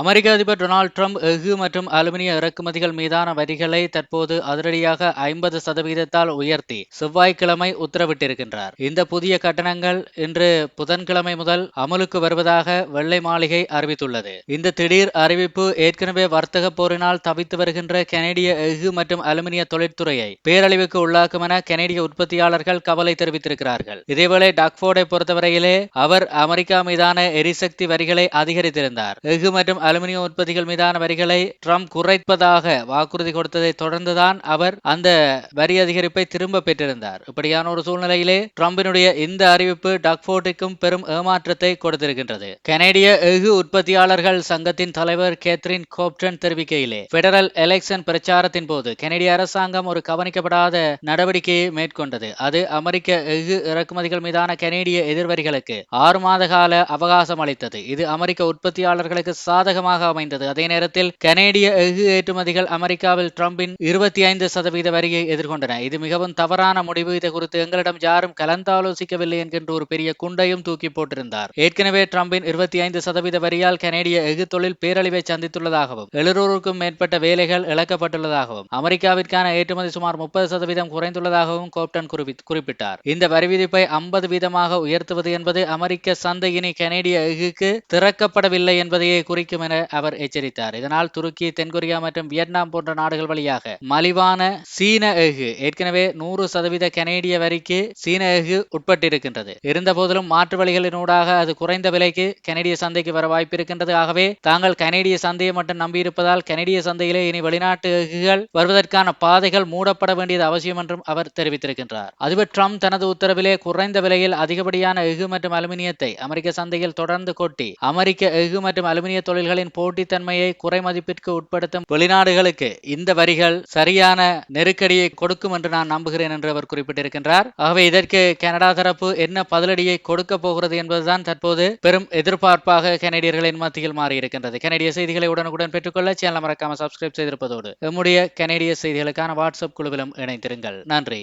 அமெரிக்க அதிபர் Donald Trump எஃகு மற்றும் அலுமினிய இறக்குமதிகள் மீதான வரிகளை தற்போது அதிரடியாக ஐம்பது சதவீதத்தால் உயர்த்தி செவ்வாய்க்கிழமை உத்தரவிட்டிருக்கின்றார். இந்த புதிய கட்டணங்கள் இன்று புதன்கிழமை முதல் அமலுக்கு வருவதாக வெள்ளை மாளிகை அறிவித்துள்ளது. இந்த திடீர் அறிவிப்பு ஏற்கனவே வர்த்தக போரினால் தவித்து வருகின்ற கனேடிய எஃகு மற்றும் அலுமினிய தொழிற்துறையை பேரழிவுக்கு உள்ளாக்கும் என கனேடிய உற்பத்தியாளர்கள் கவலை தெரிவித்திருக்கிறார்கள். இதேவேளை டாக்ஃபோர்டை பொறுத்தவரையிலே அவர் அமெரிக்கா மீதான எரிசக்தி வரிகளை அதிகரித்திருந்தார். எஃகு மற்றும் அலுமினிய உற்பத்திகள் மீதான வரிகளை ட்ரம்ப் குறைப்பதாக வாக்குறுதி கொடுத்ததை தொடர்ந்துதான் அவர் அந்த வரி அதிகரிப்பை திரும்ப பெற்றிருந்தார். இப்படியான ஒரு சூழ்நிலையிலே ட்ரம்பினுடைய இந்த அறிவிப்பு டக்ஃபோர்டுக்கும் பெரும் ஏமாற்றத்தை கொடுத்திருக்கின்றது. கனேடிய எஃகு உற்பத்தியாளர்கள் சங்கத்தின் தலைவர் கேத்ரின் கோப்டன் தெரிவிக்கையிலே பெடரல் எலெக்ஷன் பிரச்சாரத்தின் போது கனேடிய அரசாங்கம் ஒரு கவனிக்கப்படாத நடவடிக்கையை மேற்கொண்டது. அது அமெரிக்க எஃகு இறக்குமதிகள் மீதான கனேடிய எதிர்வரிகளுக்கு ஆறு மாத கால அவகாசம் அளித்தது. இது அமெரிக்க உற்பத்தியாளர்களுக்கு சாதக சாதகமாக அமைந்தது. அதே நேரத்தில் கனேடிய எஃகு ஏற்றுமதிகள் அமெரிக்காவில் டிரம்பின் இருபத்தி ஐந்து சதவீத வரியை எதிர்கொண்டன. இது மிகவும் தவறான முடிவு. இது குறித்து எங்களிடம் யாரும் கலந்தாலோசிக்கவில்லை என்கின்ற ஒரு பெரிய குண்டையும் தூக்கி போட்டிருந்தார். ஏற்கனவே டிரம்பின் இருபத்தி ஐந்து சதவீத வரியால் கனேடிய எஃகு தொழில் பேரழிவை சந்தித்துள்ளதாகவும் எழுநூறுக்கும் மேற்பட்ட வேலைகள் இழக்கப்பட்டுள்ளதாகவும் அமெரிக்காவிற்கான ஏற்றுமதி சுமார் முப்பது சதவீதம் குறைந்துள்ளதாகவும் கோப்டன் குறிப்பிட்டார். இந்த வரி விதிப்பை ஐம்பது வீதமாக உயர்த்துவது என்பது அமெரிக்க சந்தை இனி கனேடிய எஃகுக்கு திறக்கப்படவில்லை என்பதையே குறிக்கும் என அவர் எச்சரித்தார். இதனால் துருக்கி தென்கொரியா மற்றும் வியட்நாம் போன்ற நாடுகள் வழியாக மலிவான சீன எஃகு ஏற்கனவே நூறு சதவீத கனேடிய வரிக்கு சீன எஃகு உட்பட்டிருக்கின்றது. இருந்த போதிலும் மாற்று வழிகளினூடாக அது குறைந்த விலைக்கு கனேடிய சந்தைக்கு வர வாய்ப்பு இருக்கின்றது. ஆகவே தாங்கள் கனேடிய சந்தையை மட்டும் நம்பியிருப்பதால் கனேடிய சந்தையிலே இனி வெளிநாட்டு எஃகுகள் வருவதற்கான பாதைகள் மூடப்பட வேண்டியது அவசியம் என்றும் அவர் தெரிவித்திருக்கின்றார். அதுவே ட்ரம்ப் தனது உத்தரவிலே குறைந்த விலையில் அதிகப்படியான எஃகு மற்றும் அலுமினியத்தை அமெரிக்க சந்தையில் தொடர்ந்து கொட்டி அமெரிக்க எஃகு மற்றும் அலுமினிய தொழில் நாடுகளின் போட்டித்தன்மையை குறைமதிப்பிற்கு உட்படுத்தும் வெளிநாடுகளுக்கு இந்த வரிகள் சரியான நெருக்கடியை கொடுக்கும் என்று நான் நம்புகிறேன் என்று அவர் குறிப்பிட்டிருக்கின்றார். ஆகவே இதற்கு கனடா தரப்பு என்ன பதிலடியை கொடுக்க போகிறது என்பதுதான் தற்போது பெரும் எதிர்பார்ப்பாக கனடியர்களின் மத்தியில் மாறியிருக்கின்றது. கனடிய செய்திகளை உடனுக்குடன் பெற்றுக்கொள்ள சேனல் மறக்காம சப்ஸ்கிரைப் செய்திருப்பதோடு நம்முடைய கனடிய செய்திகளுக்கான வாட்ஸ்அப் குழுவிலும் இணைந்திருங்கள். நன்றி.